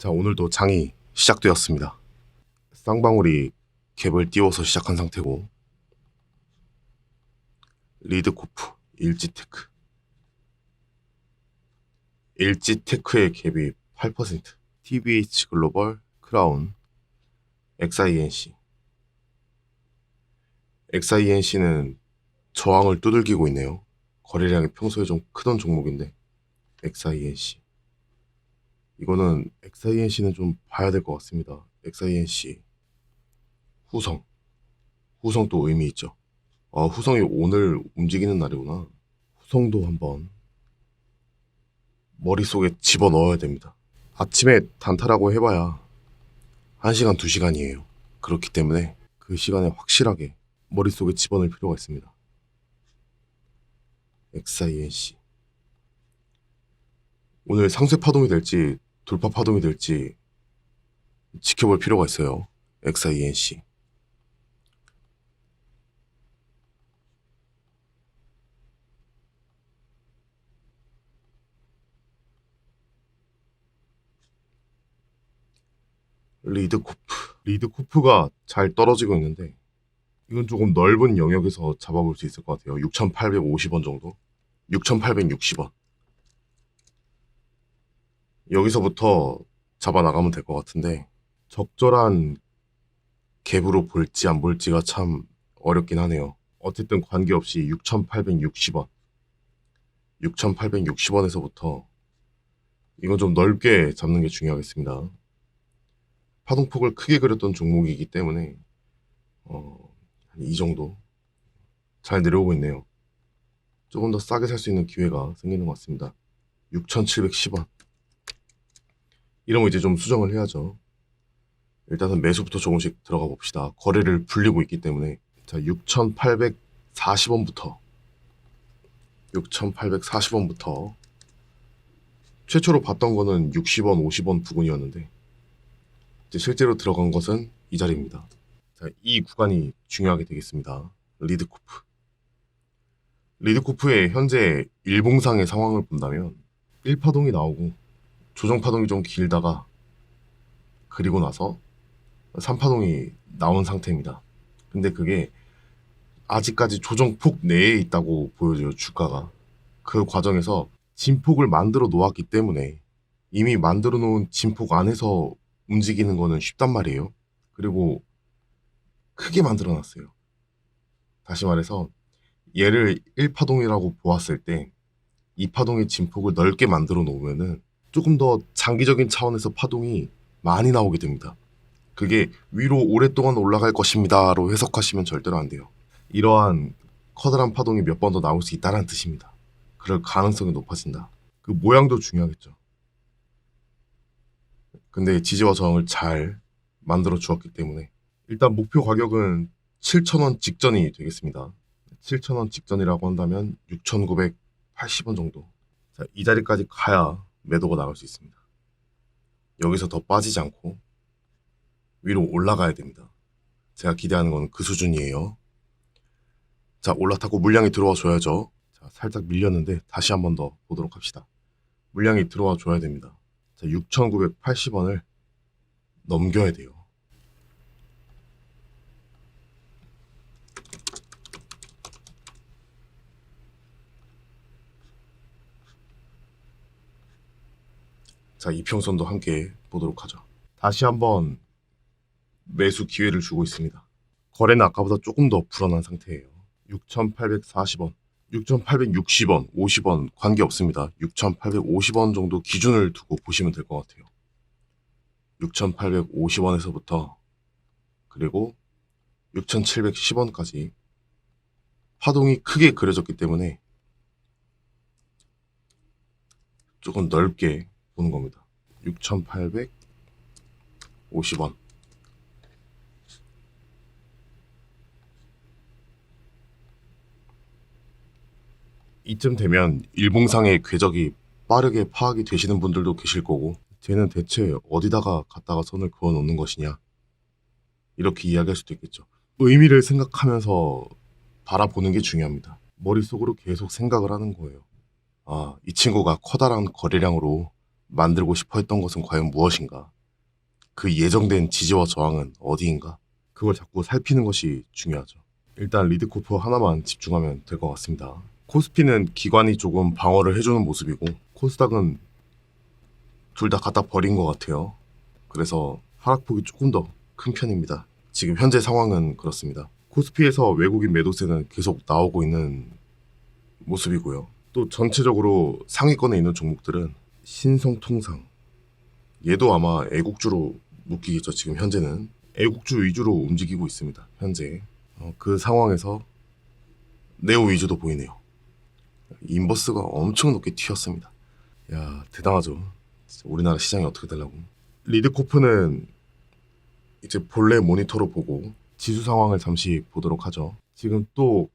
자, 오늘도 장이 시작되었습니다. 쌍방울이 갭을 띄워서 시작한 상태고 리드코프, 일지테크 일지테크의 갭이 8% TBH 글로벌, 크라운, XINC XINC는 저항을 두들기고 있네요. 거래량이 평소에 좀 크던 종목인데 XINC 이거는 XINC는 좀 봐야 될 것 같습니다. XINC 후성 후성 또 의미 있죠. 아 후성이 오늘 움직이는 날이구나. 후성도 한번 머릿속에 집어 넣어야 됩니다. 아침에 단타라고 해봐야 1시간, 2시간이에요. 그렇기 때문에 그 시간에 확실하게 머릿속에 집어넣을 필요가 있습니다. XINC 오늘 상쇄 파동이 될지 돌파 파동이 될지 지켜볼 필요가 있어요. XINC. 리드코프. 리드코프가 잘 떨어지고 있는데 이건 조금 넓은 영역에서 잡아볼 수 있을 것 같아요. 6,850원 정도. 6,860원. 여기서부터 잡아 나가면 될 것 같은데 적절한 갭으로 볼지 안 볼지가 참 어렵긴 하네요. 어쨌든 관계없이 6,860원, 6,860원에서부터 이건 좀 넓게 잡는 게 중요하겠습니다. 파동폭을 크게 그렸던 종목이기 때문에 어, 한이 정도 잘 내려오고 있네요. 조금 더 싸게 살 수 있는 기회가 생기는 것 같습니다. 6,710원. 이런 거 이제 좀 수정을 해야죠. 일단은 매수부터 조금씩 들어가 봅시다. 거래를 불리고 있기 때문에 자 6,840원부터 6,840원부터 최초로 봤던 거는 60원, 50원 부근이었는데 이제 실제로 들어간 것은 이 자리입니다. 자, 이 구간이 중요하게 되겠습니다. 리드코프. 리드코프의 현재 일봉상의 상황을 본다면 1파동이 나오고 조정 파동이 좀 길다가 그리고 나서 3파동이 나온 상태입니다. 근데 그게 아직까지 조정폭 내에 있다고 보여져요, 주가가. 그 과정에서 진폭을 만들어 놓았기 때문에 이미 만들어 놓은 진폭 안에서 움직이는 거는 쉽단 말이에요. 그리고 크게 만들어 놨어요. 다시 말해서 얘를 1파동이라고 보았을 때 2파동의 진폭을 넓게 만들어 놓으면은 조금 더 장기적인 차원에서 파동이 많이 나오게 됩니다. 그게 위로 오랫동안 올라갈 것입니다로 해석하시면 절대로 안 돼요. 이러한 커다란 파동이 몇 번 더 나올 수 있다는 뜻입니다. 그럴 가능성이 높아진다. 그 모양도 중요하겠죠. 근데 지지와 저항을 잘 만들어 주었기 때문에 일단 목표 가격은 7,000원 직전이 되겠습니다. 7,000원 직전이라고 한다면 6,980원 정도. 자, 이 자리까지 가야 매도가 나갈 수 있습니다. 여기서 더 빠지지 않고 위로 올라가야 됩니다. 제가 기대하는 건 그 수준이에요. 자, 올라타고 물량이 들어와 줘야죠. 자, 살짝 밀렸는데 다시 한 번 더 보도록 합시다. 물량이 들어와 줘야 됩니다. 자, 6,980원을 넘겨야 돼요. 자, 이평선도 함께 보도록 하죠. 다시 한번 매수 기회를 주고 있습니다. 거래는 아까보다 조금 더 불어난 상태예요. 6,840원, 6,860원, 50원 관계 없습니다. 6,850원 정도 기준을 두고 보시면 될 것 같아요. 6,850원에서부터 그리고 6,710원까지 파동이 크게 그려졌기 때문에 조금 넓게 보는 겁니다. 6,850원. 이쯤 되면 일봉상의 궤적이 빠르게 파악이 되시는 분들도 계실 거고 쟤는 대체 어디다가 갖다가 선을 그어 놓는 것이냐 이렇게 이야기할 수도 있겠죠. 의미를 생각하면서 바라보는 게 중요합니다. 머릿속으로 계속 생각을 하는 거예요. 아, 이 친구가 커다란 거래량으로 만들고 싶어 했던 것은 과연 무엇인가? 그 예정된 지지와 저항은 어디인가? 그걸 자꾸 살피는 것이 중요하죠. 일단 리드코프 하나만 집중하면 될 것 같습니다. 코스피는 기관이 조금 방어를 해주는 모습이고 코스닥은 둘 다 갖다 버린 것 같아요. 그래서 하락폭이 조금 더 큰 편입니다. 지금 현재 상황은 그렇습니다. 코스피에서 외국인 매도세는 계속 나오고 있는 모습이고요. 또 전체적으로 상위권에 있는 종목들은 신성통상 얘도 아마 애국주로 묶이겠죠. 지금 현재는 애국주 위주로 움직이고 있습니다. 현재 어, 그 상황에서 네오 위주도 보이네요. 인버스가 엄청 높게 튀었습니다. 야 대단하죠. 우리나라 시장이 어떻게 되려고? 리드코프는 이제 본래 모니터로 보고 지수 상황을 잠시 보도록 하죠. 지금 또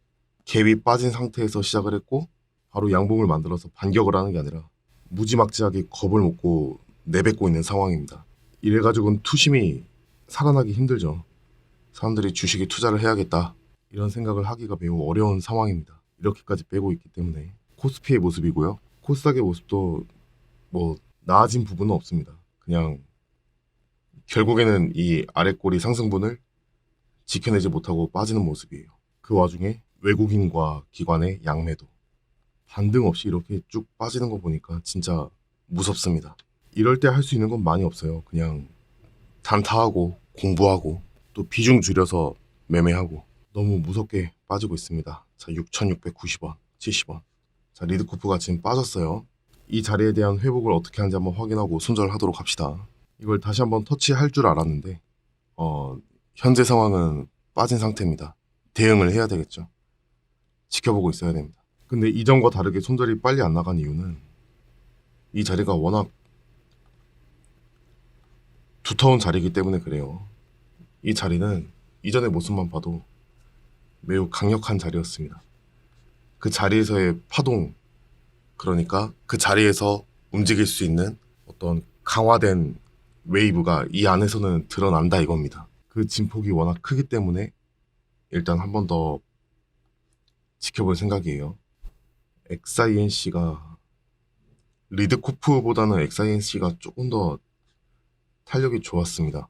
갭이 빠진 상태에서 시작을 했고 바로 양봉을 만들어서 반격을 하는 게 아니라 무지막지하게 겁을 먹고 내뱉고 있는 상황입니다. 이래가지고는 투심이 살아나기 힘들죠. 사람들이 주식에 투자를 해야겠다 이런 생각을 하기가 매우 어려운 상황입니다. 이렇게까지 빼고 있기 때문에 코스피의 모습이고요. 코스닥의 모습도 뭐 나아진 부분은 없습니다. 그냥 결국에는 이 아랫꼬리 상승분을 지켜내지 못하고 빠지는 모습이에요. 그 와중에 외국인과 기관의 양매도 반등 없이 이렇게 쭉 빠지는 거 보니까 진짜 무섭습니다. 이럴 때 할 수 있는 건 많이 없어요. 그냥 단타하고 공부하고 또 비중 줄여서 매매하고 너무 무섭게 빠지고 있습니다. 자, 6,690원, 70원. 자, 리드코프가 지금 빠졌어요. 이 자리에 대한 회복을 어떻게 하는지 한번 확인하고 손절하도록 합시다. 이걸 다시 한번 터치할 줄 알았는데 어, 현재 상황은 빠진 상태입니다. 대응을 해야 되겠죠. 지켜보고 있어야 됩니다. 근데 이전과 다르게 손절이 빨리 안 나간 이유는 이 자리가 워낙 두터운 자리이기 때문에 그래요. 이 자리는 이전의 모습만 봐도 매우 강력한 자리였습니다. 그 자리에서의 파동, 그러니까 그 자리에서 움직일 수 있는 어떤 강화된 웨이브가 이 안에서는 드러난다 이겁니다. 그 진폭이 워낙 크기 때문에 일단 한 번 더 지켜볼 생각이에요. XINC가 리드코프보다는 XINC가 조금 더 탄력이 좋았습니다.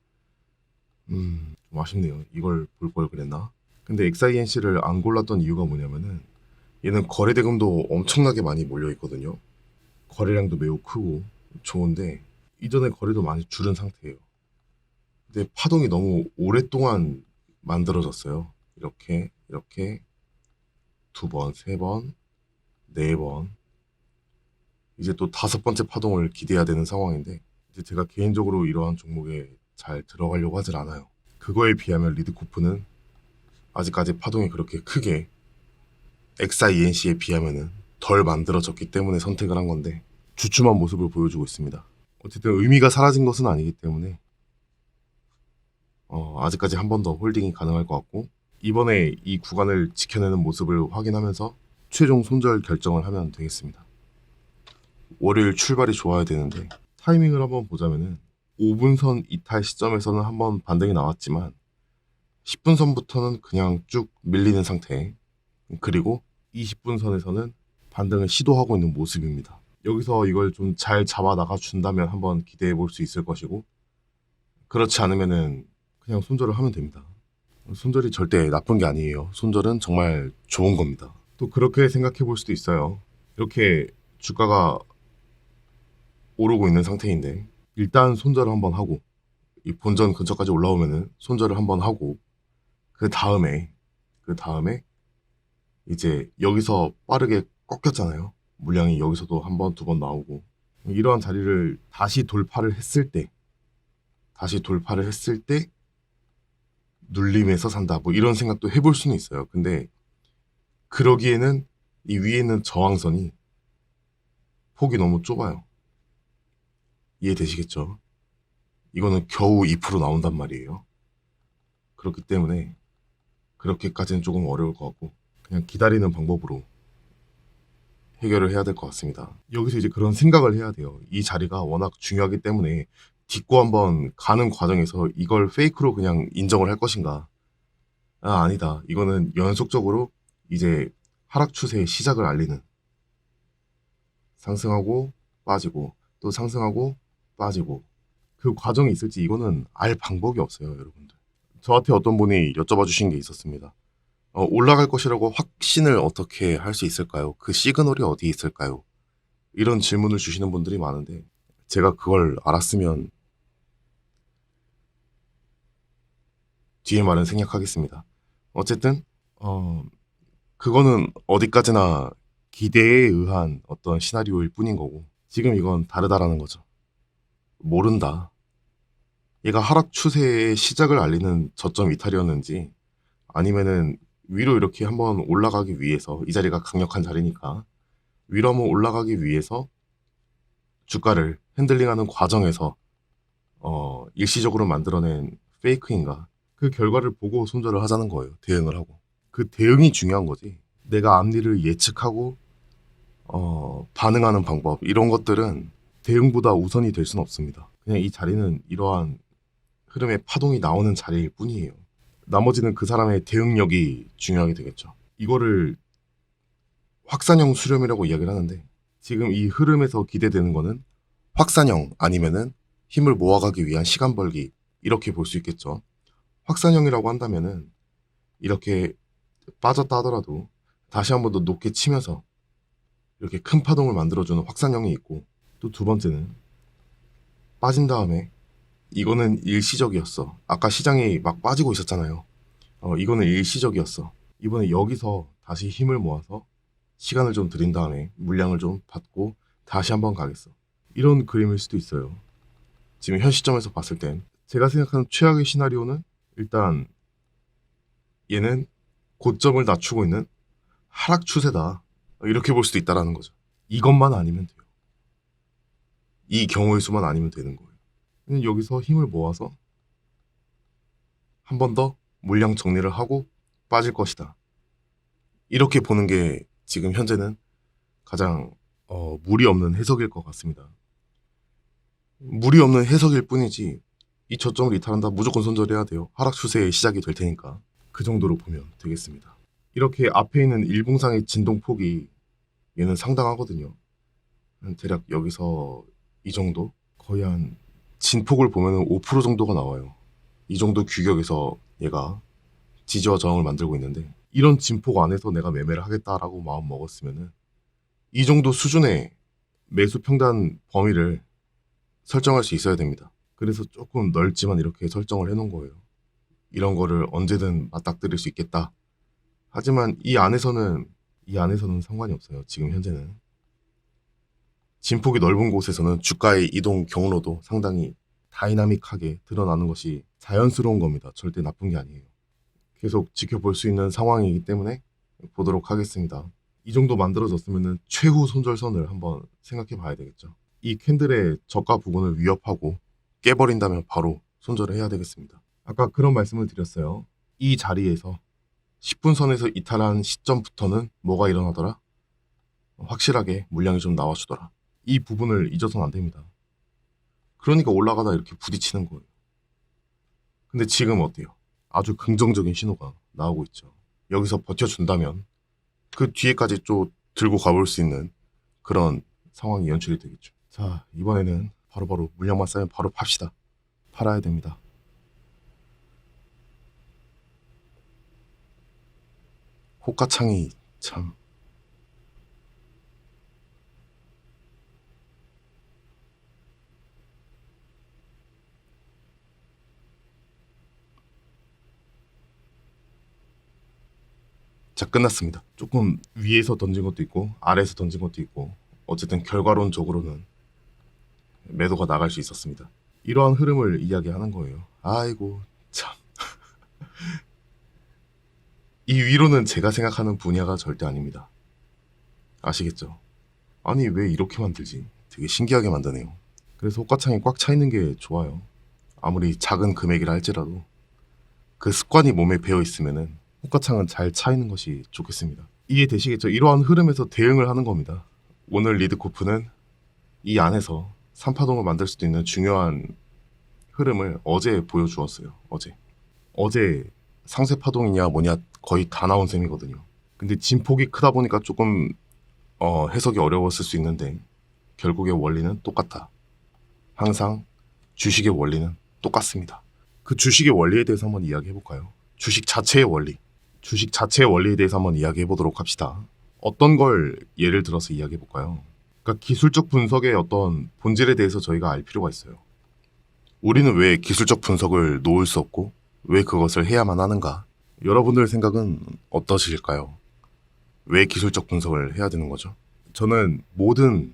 음, 좀 아쉽네요. 이걸 볼 걸 그랬나? 근데 XINC를 안 골랐던 이유가 뭐냐면은 얘는 거래 대금도 엄청나게 많이 몰려 있거든요. 거래량도 매우 크고 좋은데 이전에 거래도 많이 줄은 상태예요. 근데 파동이 너무 오랫동안 만들어졌어요. 이렇게 이렇게 두 번, 세 번, 네 번. 이제 또 다섯 번째 파동을 기대해야 되는 상황인데 이제 제가 개인적으로 이러한 종목에 잘 들어가려고 하질 않아요. 그거에 비하면 리드코프는 아직까지 파동이 그렇게 크게 XINC에 비하면은 덜 만들어졌기 때문에 선택을 한 건데 주춤한 모습을 보여주고 있습니다. 어쨌든 의미가 사라진 것은 아니기 때문에 어, 아직까지 한 번 더 홀딩이 가능할 것 같고 이번에 이 구간을 지켜내는 모습을 확인하면서 최종 손절 결정을 하면 되겠습니다. 월요일 출발이 좋아야 되는데 타이밍을 한번 보자면은 5분선 이탈 시점에서는 한번 반등이 나왔지만 10분선부터는 그냥 쭉 밀리는 상태 그리고 20분선에서는 반등을 시도하고 있는 모습입니다. 여기서 이걸 좀 잘 잡아 나가 준다면 한번 기대해 볼 수 있을 것이고 그렇지 않으면은 그냥 손절을 하면 됩니다. 손절이 절대 나쁜 게 아니에요. 손절은 정말 좋은 겁니다. 또 그렇게 생각해 볼 수도 있어요. 이렇게 주가가 오르고 있는 상태인데 일단 손절을 한번 하고 이 본전 근처까지 올라오면은 손절을 한번 하고 그 다음에 그 다음에 이제 여기서 빠르게 꺾였잖아요. 물량이 여기서도 한 번, 두 번 나오고 이러한 자리를 다시 돌파를 했을 때 다시 돌파를 했을 때 눌림에서 산다. 뭐 이런 생각도 해볼 수는 있어요. 근데 그러기에는 이 위에 있는 저항선이 폭이 너무 좁아요. 이해되시겠죠? 이거는 겨우 2% 나온단 말이에요. 그렇기 때문에 그렇게까지는 조금 어려울 것 같고 그냥 기다리는 방법으로 해결을 해야 될 것 같습니다. 여기서 이제 그런 생각을 해야 돼요. 이 자리가 워낙 중요하기 때문에 딛고 한번 가는 과정에서 이걸 페이크로 그냥 인정을 할 것인가? 아, 아니다. 이거는 연속적으로 이제 하락 추세의 시작을 알리는 상승하고 빠지고 또 상승하고 빠지고 그 과정이 있을지 이거는 알 방법이 없어요, 여러분들. 저한테 어떤 분이 여쭤봐 주신 게 있었습니다. 어, 올라갈 것이라고 확신을 어떻게 할 수 있을까요? 그 시그널이 어디 있을까요? 이런 질문을 주시는 분들이 많은데 제가 그걸 알았으면 뒤에 말은 생략하겠습니다. 어쨌든 어 그거는 어디까지나 기대에 의한 어떤 시나리오일 뿐인 거고 지금 이건 다르다라는 거죠. 모른다. 얘가 하락 추세의 시작을 알리는 저점 이탈이었는지 아니면은 위로 이렇게 한번 올라가기 위해서 이 자리가 강력한 자리니까 위로 한번 올라가기 위해서 주가를 핸들링하는 과정에서 어, 일시적으로 만들어낸 페이크인가 그 결과를 보고 손절을 하자는 거예요 대응을 하고 그 대응이 중요한 거지 내가 앞니를 예측하고 어, 반응하는 방법 이런 것들은 대응보다 우선이 될 수는 없습니다 그냥 이 자리는 이러한 흐름의 파동이 나오는 자리일 뿐이에요 나머지는 그 사람의 대응력이 중요하게 되겠죠. 이거를 확산형 수렴이라고 이야기를 하는데 지금 이 흐름에서 기대되는 거는 확산형 아니면은 힘을 모아가기 위한 시간 벌기 이렇게 볼 수 있겠죠. 확산형이라고 한다면은 이렇게 빠졌다 하더라도 다시 한 번 더 높게 치면서 이렇게 큰 파동을 만들어주는 확산형이 있고 또 두 번째는 빠진 다음에 이거는 일시적이었어. 아까 시장이 막 빠지고 있었잖아요. 어, 이거는 일시적이었어. 이번에 여기서 다시 힘을 모아서 시간을 좀 들인 다음에 물량을 좀 받고 다시 한번 가겠어. 이런 그림일 수도 있어요. 지금 현 시점에서 봤을 땐 제가 생각하는 최악의 시나리오는 일단 얘는 고점을 낮추고 있는 하락 추세다. 이렇게 볼 수도 있다라는 거죠. 이것만 아니면 돼요. 이 경우의 수만 아니면 되는 거예요. 여기서 힘을 모아서 한 번 더 물량 정리를 하고 빠질 것이다. 이렇게 보는 게 지금 현재는 가장 어, 무리 없는 해석일 것 같습니다. 무리 없는 해석일 뿐이지 이 저점을 이탈한다 무조건 손절해야 돼요. 하락 추세의 시작이 될 테니까 그 정도로 보면 되겠습니다. 이렇게 앞에 있는 일봉상의 진동폭이 얘는 상당하거든요. 대략 여기서 이 정도 거의 한 진폭을 보면 5% 정도가 나와요. 이 정도 규격에서 얘가 지지와 저항을 만들고 있는데 이런 진폭 안에서 내가 매매를 하겠다라고 마음 먹었으면은 이 정도 수준의 매수 평단 범위를 설정할 수 있어야 됩니다. 그래서 조금 넓지만 이렇게 설정을 해놓은 거예요. 이런 거를 언제든 맞닥뜨릴 수 있겠다. 하지만 이 안에서는 이 안에서는 상관이 없어요. 지금 현재는 진폭이 넓은 곳에서는 주가의 이동 경로도 상당히 다이나믹하게 드러나는 것이 자연스러운 겁니다. 절대 나쁜 게 아니에요. 계속 지켜볼 수 있는 상황이기 때문에 보도록 하겠습니다. 이 정도 만들어졌으면 최후 손절선을 한번 생각해 봐야 되겠죠. 이 캔들의 저가 부분을 위협하고 깨버린다면 바로 손절을 해야 되겠습니다. 아까 그런 말씀을 드렸어요. 이 자리에서 10분 선에서 이탈한 시점부터는 뭐가 일어나더라? 확실하게 물량이 좀 나와주더라. 이 부분을 잊어서는 안 됩니다. 그러니까 올라가다 이렇게 부딪히는 거예요. 근데 지금 어때요? 아주 긍정적인 신호가 나오고 있죠. 여기서 버텨준다면 그 뒤에까지 좀 들고 가볼 수 있는 그런 상황이 연출이 되겠죠. 자, 이번에는 바로바로 물량만 쌓이면 바로 팝시다. 팔아야 됩니다. 호가창이 참 자, 끝났습니다. 조금 위에서 던진 것도 있고, 아래에서 던진 것도 있고, 어쨌든 결과론적으로는 매도가 나갈 수 있었습니다. 이러한 흐름을 이야기하는 거예요. 아이고, 참. 이 위로는 제가 생각하는 분야가 절대 아닙니다. 아시겠죠? 아니, 왜 이렇게 만들지? 되게 신기하게 만드네요. 그래서 호가창이 꽉 차 있는 게 좋아요. 아무리 작은 금액이라 할지라도 그 습관이 몸에 배어 있으면은 호가창은 잘 차 있는 것이 좋겠습니다. 이해되시겠죠? 이러한 흐름에서 대응을 하는 겁니다. 오늘 리드코프는 이 안에서 3파동을 만들 수도 있는 중요한 흐름을 어제 보여주었어요. 어제. 어제 상세 파동이냐 뭐냐 거의 다 나온 셈이거든요. 근데 진폭이 크다 보니까 조금 어, 해석이 어려웠을 수 있는데 결국의 원리는 똑같다. 항상 주식의 원리는 똑같습니다. 그 주식의 원리에 대해서 한번 이야기해 볼까요? 주식 자체의 원리. 주식 자체의 원리에 대해서 한번 이야기해 보도록 합시다. 어떤 걸 예를 들어서 이야기해 볼까요? 그러니까 기술적 분석의 어떤 본질에 대해서 저희가 알 필요가 있어요. 우리는 왜 기술적 분석을 놓을 수 없고 왜 그것을 해야만 하는가? 여러분들 생각은 어떠실까요? 왜 기술적 분석을 해야 되는 거죠? 저는 모든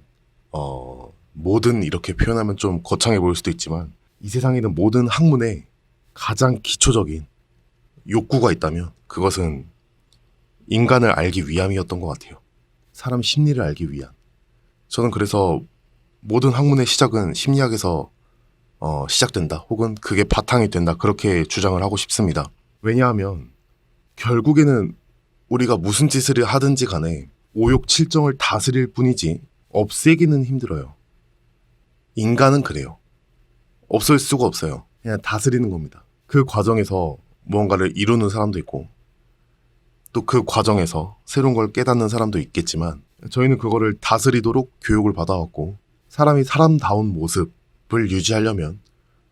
어 모든 이렇게 표현하면 좀 거창해 보일 수도 있지만 이 세상에 있는 모든 학문에 가장 기초적인 욕구가 있다면 그것은 인간을 알기 위함이었던 것 같아요. 사람 심리를 알기 위한. 저는 그래서 모든 학문의 시작은 심리학에서 어, 시작된다. 혹은 그게 바탕이 된다. 그렇게 주장을 하고 싶습니다. 왜냐하면 결국에는 우리가 무슨 짓을 하든지 간에 오욕 칠정을 다스릴 뿐이지 없애기는 힘들어요. 인간은 그래요. 없을 수가 없어요. 그냥 다스리는 겁니다. 그 과정에서 무언가를 이루는 사람도 있고 또 그 과정에서 새로운 걸 깨닫는 사람도 있겠지만 저희는 그거를 다스리도록 교육을 받아왔고 사람이 사람다운 모습을 유지하려면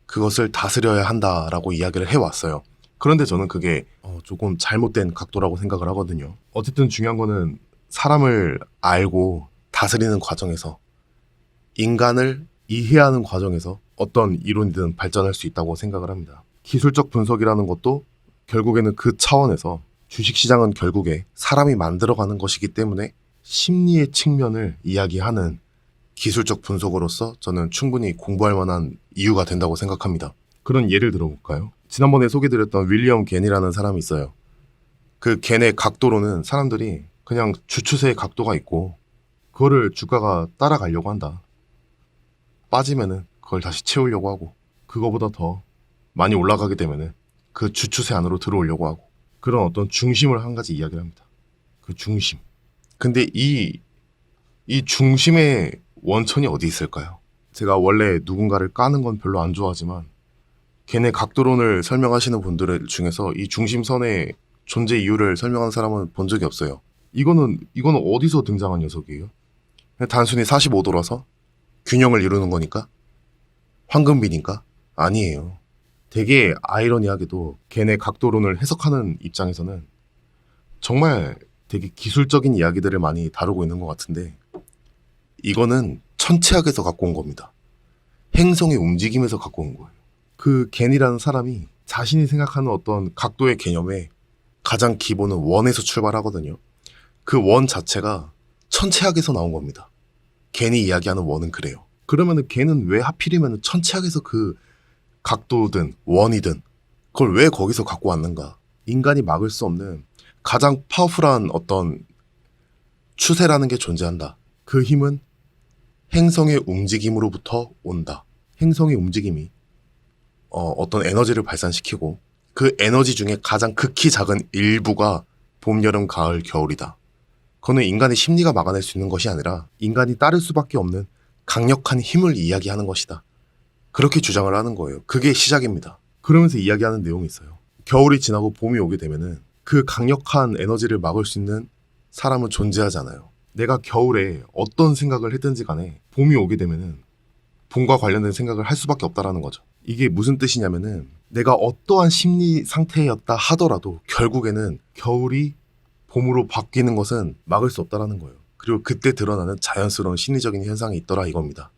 그것을 다스려야 한다라고 이야기를 해왔어요. 그런데 저는 그게 어, 조금 잘못된 각도라고 생각을 하거든요. 어쨌든 중요한 거는 사람을 알고 다스리는 과정에서 인간을 이해하는 과정에서 어떤 이론이든 발전할 수 있다고 생각을 합니다. 기술적 분석이라는 것도 결국에는 그 차원에서 주식시장은 결국에 사람이 만들어가는 것이기 때문에 심리의 측면을 이야기하는 기술적 분석으로서 저는 충분히 공부할 만한 이유가 된다고 생각합니다. 그런 예를 들어볼까요? 지난번에 소개드렸던 윌리엄 겐이라는 사람이 있어요. 그 겐의 각도로는 사람들이 그냥 주추세의 각도가 있고 그거를 주가가 따라가려고 한다. 빠지면은 그걸 다시 채우려고 하고 그거보다 더 많이 올라가게 되면은 그 주추세 안으로 들어오려고 하고 그런 어떤 중심을 한 가지 이야기를 합니다. 그 중심. 근데 이, 이 중심의 원천이 어디 있을까요? 제가 원래 누군가를 까는 건 별로 안 좋아하지만 걔네 각도론을 설명하시는 분들 중에서 이 중심선의 존재 이유를 설명하는 사람은 본 적이 없어요. 이거는, 이거는 어디서 등장한 녀석이에요? 단순히 45도라서 균형을 이루는 거니까? 황금비니까? 아니에요. 되게 아이러니하게도 걔네 각도론을 해석하는 입장에서는 정말 되게 기술적인 이야기들을 많이 다루고 있는 것 같은데 이거는 천체학에서 갖고 온 겁니다. 행성의 움직임에서 갖고 온 거예요. 그 겐이라는 사람이 자신이 생각하는 어떤 각도의 개념에 가장 기본은 원에서 출발하거든요. 그 원 자체가 천체학에서 나온 겁니다. 겐이 이야기하는 원은 그래요. 그러면은 겐은 왜 하필이면 천체학에서 그 각도든 원이든 그걸 왜 거기서 갖고 왔는가? 인간이 막을 수 없는 가장 파워풀한 어떤 추세라는 게 존재한다. 그 힘은 행성의 움직임으로부터 온다. 행성의 움직임이 어, 어떤 에너지를 발산시키고 그 에너지 중에 가장 극히 작은 일부가 봄, 여름, 가을, 겨울이다. 그거는 인간의 심리가 막아낼 수 있는 것이 아니라 인간이 따를 수밖에 없는 강력한 힘을 이야기하는 것이다. 그렇게 주장을 하는 거예요. 그게 시작입니다. 그러면서 이야기하는 내용이 있어요. 겨울이 지나고 봄이 오게 되면은 그 강력한 에너지를 막을 수 있는 사람은 존재하잖아요. 내가 겨울에 어떤 생각을 했든지 간에 봄이 오게 되면은 봄과 관련된 생각을 할 수밖에 없다라는 거죠. 이게 무슨 뜻이냐면은 내가 어떠한 심리 상태였다 하더라도 결국에는 겨울이 봄으로 바뀌는 것은 막을 수 없다라는 거예요. 그리고 그때 드러나는 자연스러운 심리적인 현상이 있더라 이겁니다.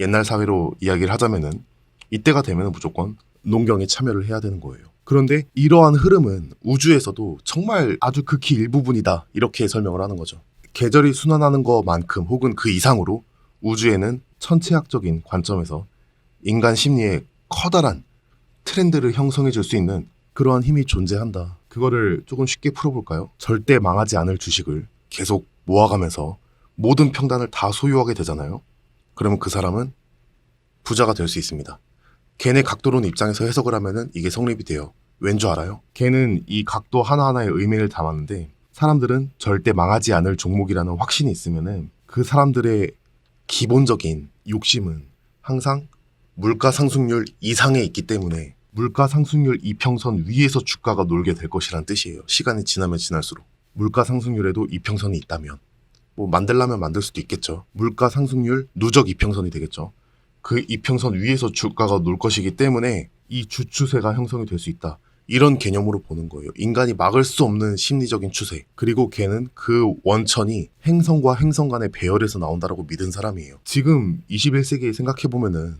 옛날 사회로 이야기를 하자면은 이때가 되면은 무조건 농경에 참여를 해야 되는 거예요. 그런데 이러한 흐름은 우주에서도 정말 아주 극히 일부분이다 이렇게 설명을 하는 거죠. 계절이 순환하는 것만큼 혹은 그 이상으로 우주에는 천체학적인 관점에서 인간 심리에 커다란 트렌드를 형성해 줄 수 있는 그러한 힘이 존재한다. 그거를 조금 쉽게 풀어볼까요? 절대 망하지 않을 주식을 계속 모아가면서 모든 평단을 다 소유하게 되잖아요. 그러면 그 사람은 부자가 될 수 있습니다. 걔네 각도론 입장에서 해석을 하면은 이게 성립이 돼요. 왠 줄 알아요? 걔는 이 각도 하나하나의 의미를 담았는데 사람들은 절대 망하지 않을 종목이라는 확신이 있으면은 그 사람들의 기본적인 욕심은 항상 물가 상승률 이상에 있기 때문에 물가 상승률 이평선 위에서 주가가 놀게 될 것이란 뜻이에요. 시간이 지나면 지날수록 물가 상승률에도 이평선이 있다면 뭐 만들려면 만들 수도 있겠죠. 물가 상승률 누적 이평선이 되겠죠. 그 이평선 위에서 주가가 놀 것이기 때문에 이 주추세가 형성이 될 수 있다. 이런 개념으로 보는 거예요. 인간이 막을 수 없는 심리적인 추세. 그리고 걔는 그 원천이 행성과 행성 간의 배열에서 나온다라고 믿은 사람이에요. 지금 21세기에 생각해보면은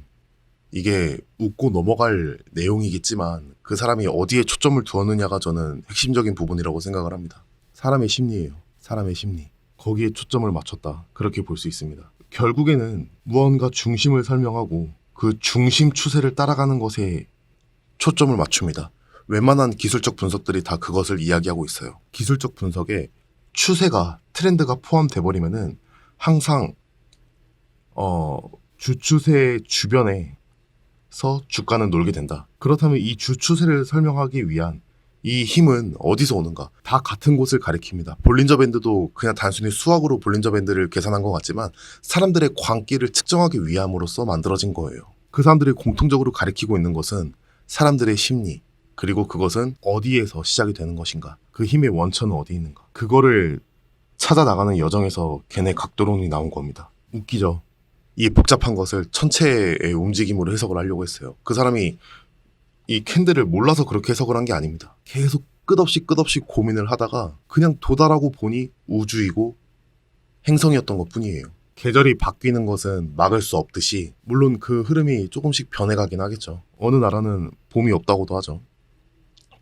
이게 웃고 넘어갈 내용이겠지만 그 사람이 어디에 초점을 두었느냐가 저는 핵심적인 부분이라고 생각을 합니다. 사람의 심리예요. 사람의 심리. 거기에 초점을 맞췄다. 그렇게 볼 수 있습니다. 결국에는 무언가 중심을 설명하고 그 중심 추세를 따라가는 것에 초점을 맞춥니다. 웬만한 기술적 분석들이 다 그것을 이야기하고 있어요. 기술적 분석에 추세가 트렌드가 포함돼 버리면은 항상 어 주추세 주변에서 주가는 놀게 된다. 그렇다면 이 주추세를 설명하기 위한 이 힘은 어디서 오는가? 다 같은 곳을 가리킵니다. 볼린저 밴드도 그냥 단순히 수학으로 볼린저 밴드를 계산한 것 같지만 사람들의 광기를 측정하기 위함으로써 만들어진 거예요. 그 사람들이 공통적으로 가리키고 있는 것은 사람들의 심리, 그리고 그것은 어디에서 시작이 되는 것인가? 그 힘의 원천은 어디 있는가? 그거를 찾아 나가는 여정에서 걔네 각도론이 나온 겁니다. 웃기죠? 이 복잡한 것을 천체의 움직임으로 해석을 하려고 했어요. 그 사람이 이 캔들을 몰라서 그렇게 해석을 한 게 아닙니다. 계속 끝없이 끝없이 고민을 하다가 그냥 도달하고 보니 우주이고 행성이었던 것 뿐이에요. 계절이 바뀌는 것은 막을 수 없듯이 물론 그 흐름이 조금씩 변해가긴 하겠죠. 어느 나라는 봄이 없다고도 하죠.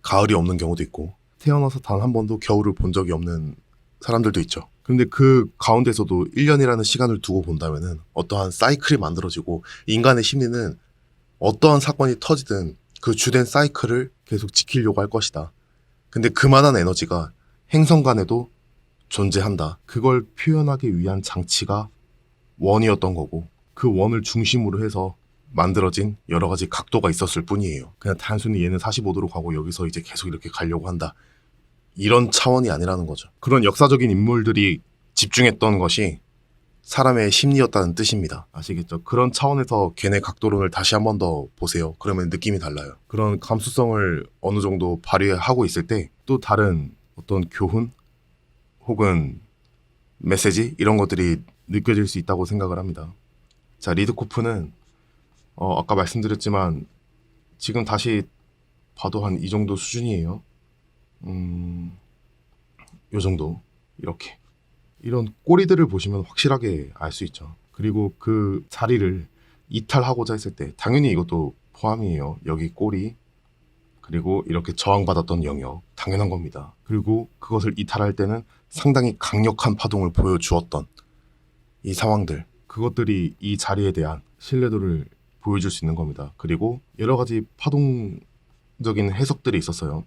가을이 없는 경우도 있고 태어나서 단 한 번도 겨울을 본 적이 없는 사람들도 있죠. 근데 그 가운데서도 1년이라는 시간을 두고 본다면은 어떠한 사이클이 만들어지고 인간의 심리는 어떠한 사건이 터지든 그 주된 사이클을 계속 지키려고 할 것이다. 근데 그만한 에너지가 행성 간에도 존재한다. 그걸 표현하기 위한 장치가 원이었던 거고 그 원을 중심으로 해서 만들어진 여러 가지 각도가 있었을 뿐이에요. 그냥 단순히 얘는 45도로 가고 여기서 이제 계속 이렇게 가려고 한다. 이런 차원이 아니라는 거죠. 그런 역사적인 인물들이 집중했던 것이 사람의 심리였다는 뜻입니다. 아시겠죠? 그런 차원에서 걔네 각도론을 다시 한 번 더 보세요. 그러면 느낌이 달라요. 그런 감수성을 어느 정도 발휘하고 있을 때 또 다른 어떤 교훈 혹은 메시지 이런 것들이 느껴질 수 있다고 생각을 합니다. 자, 리드코프는 어, 아까 말씀드렸지만 지금 다시 봐도 한 이 정도 수준이에요. 음, 요 정도 이렇게 이런 꼬리들을 보시면 확실하게 알 수 있죠. 그리고 그 자리를 이탈하고자 했을 때 당연히 이것도 포함이에요. 여기 꼬리 그리고 이렇게 저항받았던 영역 당연한 겁니다. 그리고 그것을 이탈할 때는 상당히 강력한 파동을 보여주었던 이 상황들 그것들이 이 자리에 대한 신뢰도를 보여줄 수 있는 겁니다. 그리고 여러 가지 파동적인 해석들이 있었어요.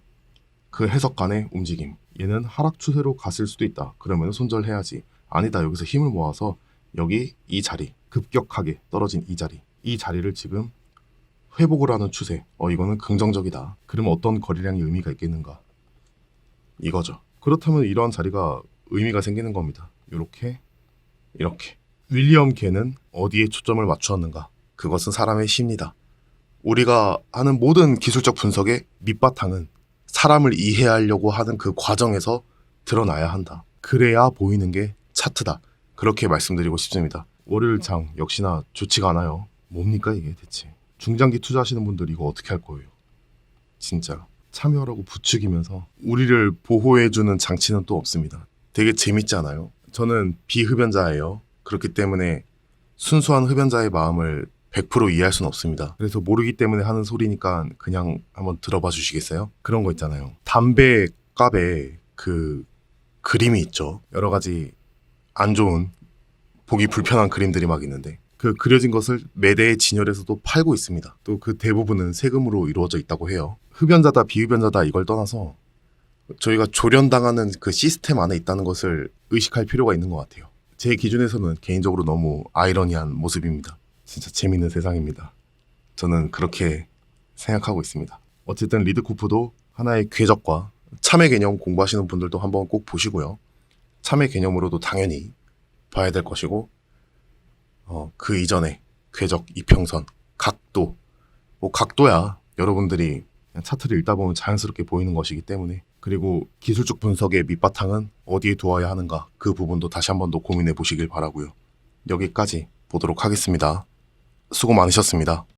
그 해석 간의 움직임. 얘는 하락 추세로 갔을 수도 있다. 그러면 손절해야지. 아니다. 여기서 힘을 모아서 여기 이 자리, 급격하게 떨어진 이 자리. 이 자리를 지금 회복을 하는 추세. 어, 이거는 긍정적이다. 그러면 어떤 거래량이 의미가 있겠는가? 이거죠. 그렇다면 이러한 자리가 의미가 생기는 겁니다. 이렇게, 이렇게. 윌리엄 개는 어디에 초점을 맞추었는가? 그것은 사람의 심리다. 우리가 하는 모든 기술적 분석의 밑바탕은 사람을 이해하려고 하는 그 과정에서 드러나야 한다. 그래야 보이는 게 차트다. 그렇게 말씀드리고 싶습니다. 월요일 장 역시나 좋지가 않아요. 뭡니까 이게 대체? 중장기 투자하시는 분들 이거 어떻게 할 거예요? 진짜 참여하라고 부추기면서 우리를 보호해주는 장치는 또 없습니다. 되게 재밌잖아요. 저는 비흡연자예요. 그렇기 때문에 순수한 흡연자의 마음을 100% 이해할 수는 없습니다. 그래서 모르기 때문에 하는 소리니까 그냥 한번 들어봐 주시겠어요? 그런 거 있잖아요. 담배 값에 그 그림이 있죠. 여러 가지 안 좋은 보기 불편한 그림들이 막 있는데 그 그려진 것을 매대의 진열에서도 팔고 있습니다. 또 그 대부분은 세금으로 이루어져 있다고 해요. 흡연자다 비흡연자다 이걸 떠나서 저희가 조련당하는 그 시스템 안에 있다는 것을 의식할 필요가 있는 것 같아요. 제 기준에서는 개인적으로 너무 아이러니한 모습입니다. 진짜 재밌는 세상입니다. 저는 그렇게 생각하고 있습니다. 어쨌든 리드 쿠프도 하나의 궤적과 참의 개념 공부하시는 분들도 한번 꼭 보시고요. 참의 개념으로도 당연히 봐야 될 것이고 어, 그 이전에 궤적, 이평선, 각도 뭐 각도야 여러분들이 차트를 읽다 보면 자연스럽게 보이는 것이기 때문에 그리고 기술적 분석의 밑바탕은 어디에 두어야 하는가 그 부분도 다시 한번 더 고민해 보시길 바라고요. 여기까지 보도록 하겠습니다. 수고 많으셨습니다.